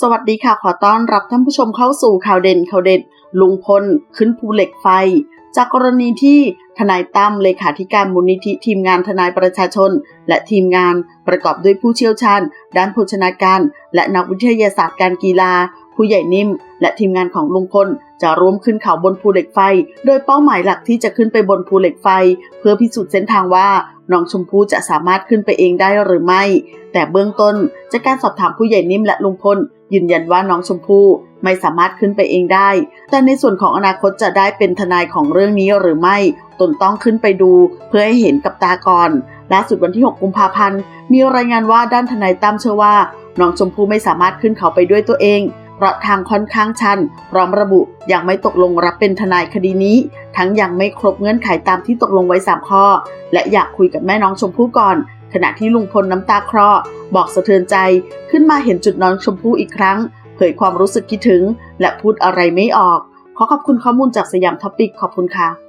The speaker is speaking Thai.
สวัสดีค่ะ ขอต้อนรับท่านผู้ชมเข้าสู่ข่าวเด่นข่าวเด็ด ลุงพลขึ้นภูเหล็กไฟ จากกรณีที่ทนายตั้มเลขาธิการมูลนิธิทีมงานทนายประชาชน และทีมงานประกอบด้วยผู้เชี่ยวชาญ ด้านโภชนาการ และนักวิทยาศาสตร์การกีฬา ผู้ใหญ่นิ่ม และทีมงานของลุงพลจะร่วมขึ้นเขาบนภูเหล็กไฟ โดยเป้าหมายหลักที่จะขึ้นไปบนภูเหล็กไฟ เพื่อพิสูจน์เส้นทางว่าน้องชมพู่จะสามารถขึ้นไปเองได้หรือไม่ แต่เบื้องต้นจากการสอบถามผู้ใหญ่นิ่มและลุงพลยืนยันว่าน้องชมพู่ไม่สามารถขึ้นไปเองได้ แต่ในส่วนของอนาคตจะได้เป็นทนายของเรื่องนี้หรือไม่ ตนต้องขึ้นไปดู เพื่อให้เห็นกับตาก่อนล่าสุดวันที่ 6 กุมภาพันธ์ มีรายงานว่าด้านทนายตั้มเชื่อว่าน้องชมพู่ไม่สามารถขึ้นเขาไปด้วยตัวเอง เพราะทางค่อนข้างชัน พร้อมระบุยังไม่ตกลงรับเป็นทนายคดีนี้ ทั้งยังไม่ครบเงื่อนไขตามที่ตกลงไว้ 3 ข้อ และอยากคุยกับแม่น้องชมพู่ก่อน ขณะที่ลุงพลน้ำตาคลอบอกสะเทือนใจขึ้นมาเห็นจุดน้องชมพู่อีกครั้ง เผยความรู้สึกคิดถึง และพูดอะไรไม่ออก ขอขอบคุณข้อมูลจากสยามท็อปิกขอบคุณค่ะ